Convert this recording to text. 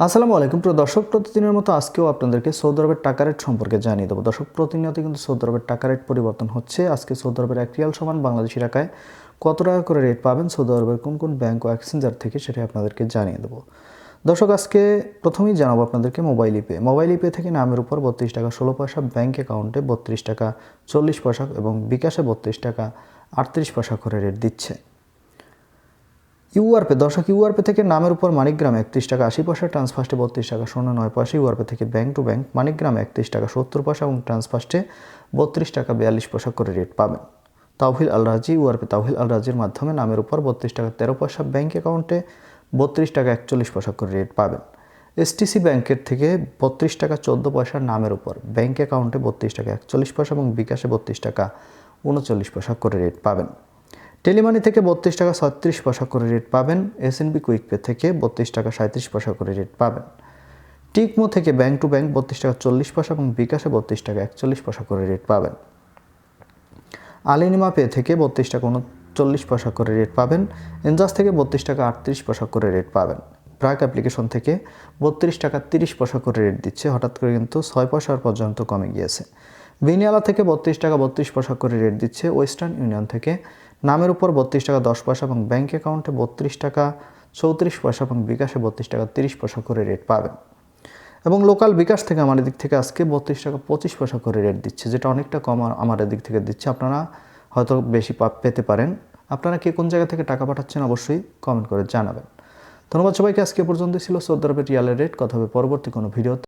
আসসালামু আলাইকুম। প্রিয় দর্শক, প্রতিদিনের মতো আজকেও আপনাদেরকে সৌদি আরবের টাকা রেট সম্পর্কে জানিয়ে দেবো। দর্শক প্রতিনিয়ত কিন্তু সৌদি আরবের টাকা রেট পরিবর্তন হচ্ছে। আজকে সৌদি আরবের এক রিয়াল সমান বাংলাদেশি টাকায় কত টাকা করে রেট পাবেন? সৌদি আরবের কোন কোন ব্যাংক ও এক্সচেঞ্জার থেকে সেটা আপনাদেরকে জানিয়ে দেবো। দর্শক, আজকে প্রথমেই জানাব আপনাদেরকে মোবাইল ইপে। মোবাইল ইপে থেকে নামের উপর বত্রিশ টাকা ষোলো পয়সা ব্যাঙ্ক অ্যাকাউন্টে বত্রিশ টাকা চল্লিশ পয়সা এবং বিকাশে বত্রিশ টাকা আটত্রিশ পয়সা করে রেট দিচ্ছে। ইউআরপে, দর্শক, ইউআরপে থেকে নামের উপর মানিকগ্রাম একত্রিশ টাকা আশি পয়সা ট্রান্সফার্স্টে বত্রিশ টাকা শূন্য নয় পয়সা, ইউআরপে থেকে ব্যাংক টু ব্যাংক মানিকগ্রাম একত্রিশ টাকা সত্তর পয়সা এবং ট্রান্সফার্স্টে বত্রিশ টাকা বিয়াল্লিশ পয়সা করে রেট পাবেন। তাওহিল আল রাজি ইউআরপে তাওহিল আল রাজির মাধ্যমে নামের উপর বত্রিশ টাকা তেরো পয়সা, ব্যাংক অ্যাকাউন্টে বত্রিশ টাকা একচল্লিশ পয়সা করে রেট পাবেন। এসটিসি ব্যাংকের থেকে বত্রিশ টাকা চোদ্দ পয়সার নামের উপর, ব্যাংক অ্যাকাউন্টে বত্রিশ টাকা একচল্লিশ পয়সা এবং বিকাশে বত্রিশ টাকা উনচল্লিশ পয়সা করে রেট পাবেন। টেলিমানি থেকে বত্রিশ টাকা ছত্রিশ পয়সা করে রেট পাবেন এসএনবি কুইক পে থেকে বত্রিশ টাকা সাঁত্রিশ পয়সা করে রেট পাবেন। টিকমো থেকে ব্যাঙ্ক টু ব্যাংক বত্রিশ টাকা চল্লিশ পয়সা এবং বিকাশে বত্রিশ টাকা একচল্লিশ পয়সা করে রেট পাবেন। আলিনিমা পে থেকে বত্রিশ টাকা উনচল্লিশ পয়সা করে রেট পাবেন এনজাস থেকে বত্রিশ টাকা আটত্রিশ পয়সা করে রেট পাবেন। ব্রাক অ্যাপ্লিকেশন থেকে বত্রিশ টাকা তিরিশ পয়সা করে রেট দিচ্ছে, হঠাৎ করে কিন্তু ছয় পয়সার পর্যন্ত কমে গিয়েছে। বিনিয়ালা থেকে বত্রিশ টাকা বত্রিশ পয়সা করে রেট দিচ্ছে ওয়েস্টার্ন ইউনিয়ন থেকে নামের উপর বত্রিশ টাকা দশ পয়সা এবং ব্যাঙ্ক অ্যাকাউন্টে বত্রিশ টাকা চৌত্রিশ পয়সা এবং বিকাশে বত্রিশ টাকা তিরিশ পয়সা করে রেট পাবেন। এবং লোকাল বিকাশ থেকে আমার দিক থেকে আজকে বত্রিশ টাকা পঁচিশ পয়সা করে রেট দিচ্ছে, যেটা অনেকটা কম আমার দিক থেকে দিচ্ছে। আপনারা হয়তো বেশি পেতে পারেন। আপনারা কে কোন জায়গা থেকে টাকা পাঠাচ্ছেন অবশ্যই কমেন্ট করে জানাবেন। ধন্যবাদ সবাইকে। আজকে পর্যন্ত ছিল। সৌদি আরবের রিয়ালের রেট কথা হবে পরবর্তী কোনো ভিডিওতে